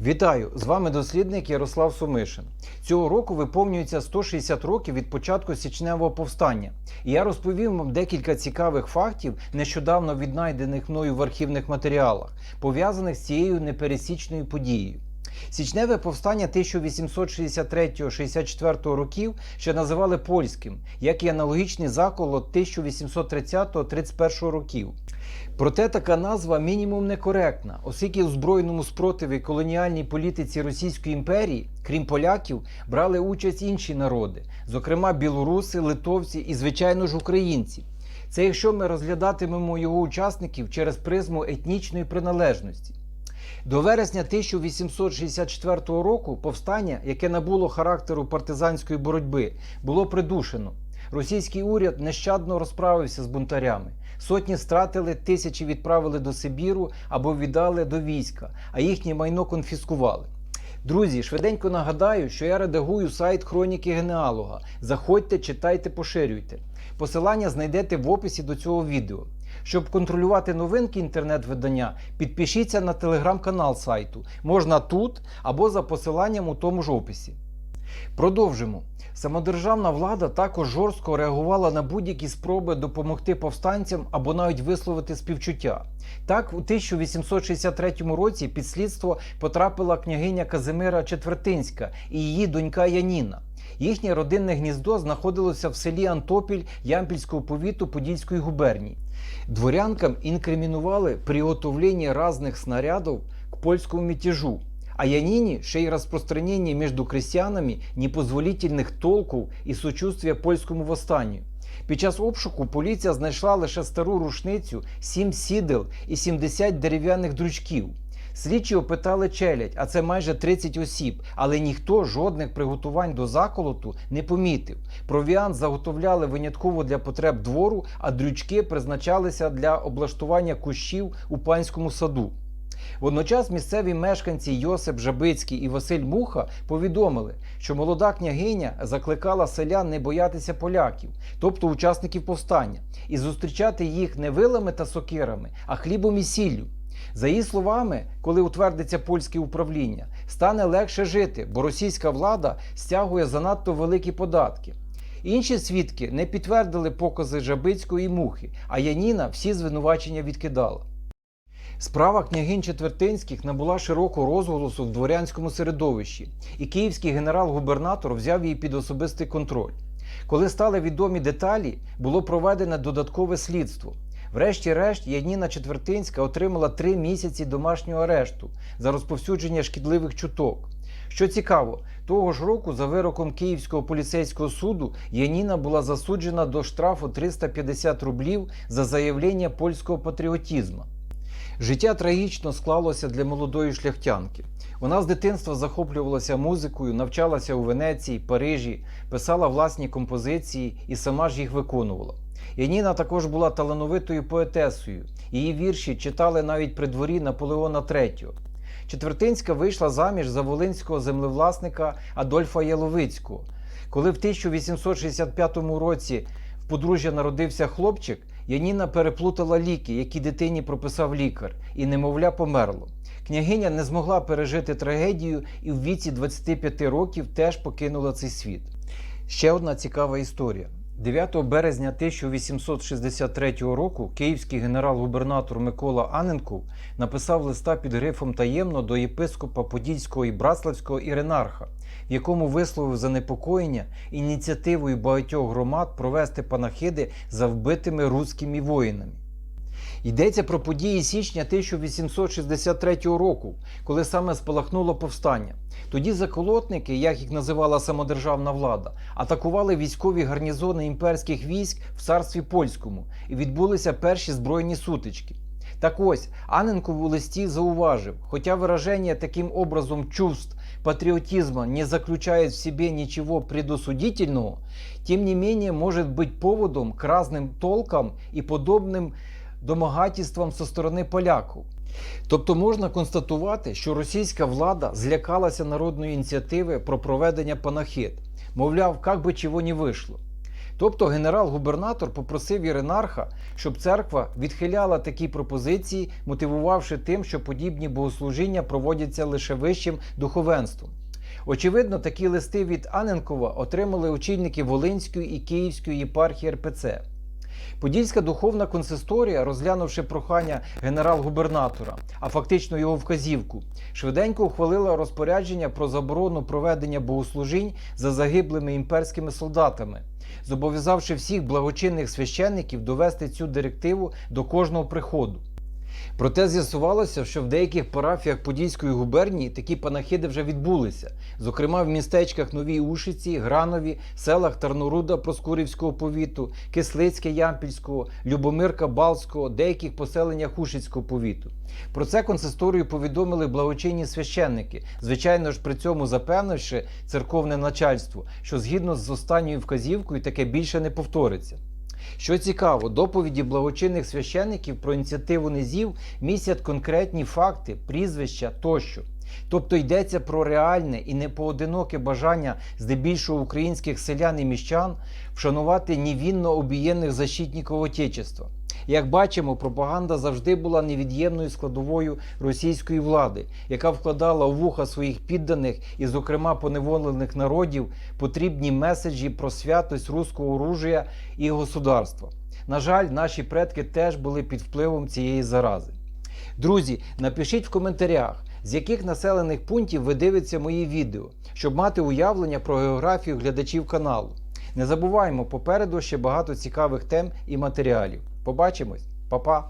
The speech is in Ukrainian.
Вітаю! З вами дослідник Ярослав Сумишин. Цього року виповнюється 160 років від початку січневого повстання. І я розповім вам декілька цікавих фактів, нещодавно віднайдених мною в архівних матеріалах, пов'язаних з цією непересічною подією. Січневе повстання 1863-64 років ще називали польським, як і аналогічний заколот 1830-31 років. Проте така назва мінімум некоректна, оскільки у збройному спротиві колоніальній політиці Російської імперії, крім поляків, брали участь інші народи, зокрема білоруси, литовці і, звичайно ж, українці. Це якщо ми розглядатимемо його учасників через призму етнічної приналежності. До вересня 1864 року повстання, яке набуло характеру партизанської боротьби, було придушено. Російський уряд нещадно розправився з бунтарями. Сотні стратили, тисячі відправили до Сибіру або віддали до війська, а їхнє майно конфіскували. Друзі, швиденько нагадаю, що я редагую сайт Хроніки Генеалога. Заходьте, читайте, поширюйте. Посилання знайдете в описі до цього відео. Щоб контролювати новинки інтернет-видання, підпишіться на телеграм-канал сайту. Можна тут або за посиланням у тому ж описі. Продовжимо. Самодержавна влада також жорстко реагувала на будь-які спроби допомогти повстанцям або навіть висловити співчуття. Так, у 1863 році під слідство потрапила княгиня Казимира Четвертинська і її донька Яніна. Їхнє родинне гніздо знаходилося в селі Антопіль Ямпільського повіту Подільської губернії. Дворянкам інкримінували приготовлення різних снарядів к польському мятежу, а Янине ще й розпространення між крестьянами непозволительних толків і сочувствия польському восстанню. Під час обшуку поліція знайшла лише стару рушницю, 7 сідел і 70 дерев'яних дручків. Слідчі опитали челядь, а це майже 30 осіб, але ніхто жодних приготувань до заколоту не помітив. Провіант заготовляли винятково для потреб двору, а дрючки призначалися для облаштування кущів у панському саду. Водночас місцеві мешканці Йосип Жабицький і Василь Муха повідомили, що молода княгиня закликала селян не боятися поляків, тобто учасників повстання, і зустрічати їх не вилами та сокирами, а хлібом і сіллю. За її словами, коли утвердиться польське управління, стане легше жити, бо російська влада стягує занадто великі податки. Інші свідки не підтвердили покази Жабицької мухи, а Яніна всі звинувачення відкидала. Справа княгинь Четвертинських набула широкого розголосу в дворянському середовищі, і київський генерал-губернатор взяв її під особистий контроль. Коли стали відомі деталі, було проведене додаткове слідство. Врешті-решт, Яніна Четвертинська отримала три місяці домашнього арешту за розповсюдження шкідливих чуток. Що цікаво, того ж року за вироком Київського поліцейського суду Яніна була засуджена до штрафу 350 рублів за заявлення польського патріотизму. Життя трагічно склалося для молодої шляхтянки. Вона з дитинства захоплювалася музикою, навчалася у Венеції, Парижі, писала власні композиції і сама ж їх виконувала. Яніна також була талановитою поетесою. Її вірші читали навіть при дворі Наполеона III. Четвертинська вийшла заміж за волинського землевласника Адольфа Яловицького. Коли в 1865 році в подружжя народився хлопчик, Яніна переплутала ліки, які дитині прописав лікар, і немовля померло. Княгиня не змогла пережити трагедію і в віці 25 років теж покинула цей світ. Ще одна цікава історія. 9 березня 1863 року київський генерал-губернатор Микола Аненков написав листа під грифом таємно до єпископа Подільського і Браславського Іринарха, в якому висловив занепокоєння ініціативою багатьох громад провести панахиди за вбитими руськими воїнами. Йдеться про події січня 1863 року, коли саме спалахнуло повстання. Тоді заколотники, як їх називала самодержавна влада, атакували військові гарнізони імперських військ в царстві польському і відбулися перші збройні сутички. Так ось Аненков у листі зауважив, хоча выражение таким образом чувств патриотизма не заключает в себе ничего предосудительного, тем не менее может быть поводом к разным толкам и подобным домагательствам со сторони поляків. Тобто можна констатувати, що російська влада злякалася народної ініціативи про проведення панахид. Мовляв, як би чого не вийшло. Тобто генерал-губернатор попросив Єринарха, щоб церква відхиляла такі пропозиції, мотивувавши тим, що подібні богослужіння проводяться лише вищим духовенством. Очевидно, такі листи від Аненкова отримали очільники Волинської і Київської єпархії РПЦ. Подільська духовна консисторія, розглянувши прохання генерал-губернатора, а фактично його вказівку, швиденько ухвалила розпорядження про заборону проведення богослужінь за загиблими імперськими солдатами, зобов'язавши всіх благочинних священників довести цю директиву до кожного приходу. Проте з'ясувалося, що в деяких парафіях Подільської губернії такі панахиди вже відбулися, зокрема в містечках Новій Ушиці, Гранові, селах Тарноруда Проскурівського повіту, Кислицьке Ямпільського, Любомирка Балського, деяких поселеннях Ушицького повіту. Про це консисторію повідомили благочинні священники, звичайно ж при цьому запевнивши церковне начальство, що згідно з останньою вказівкою таке більше не повториться. Що цікаво, доповіді благочинних священників про ініціативу низів містять конкретні факти, прізвища тощо. Тобто йдеться про реальне і непоодиноке бажання здебільшого українських селян і міщан вшанувати невінно обієнних защитників Отечества. Як бачимо, пропаганда завжди була невід'ємною складовою російської влади, яка вкладала у вуха своїх підданих і, зокрема, поневолених народів потрібні меседжі про святость руського оружия і государства. На жаль, наші предки теж були під впливом цієї зарази. Друзі, напишіть в коментарях, з яких населених пунктів ви дивитеся мої відео, щоб мати уявлення про географію глядачів каналу. Не забуваємо, попереду ще багато цікавих тем і матеріалів. Побачимось, Па-па!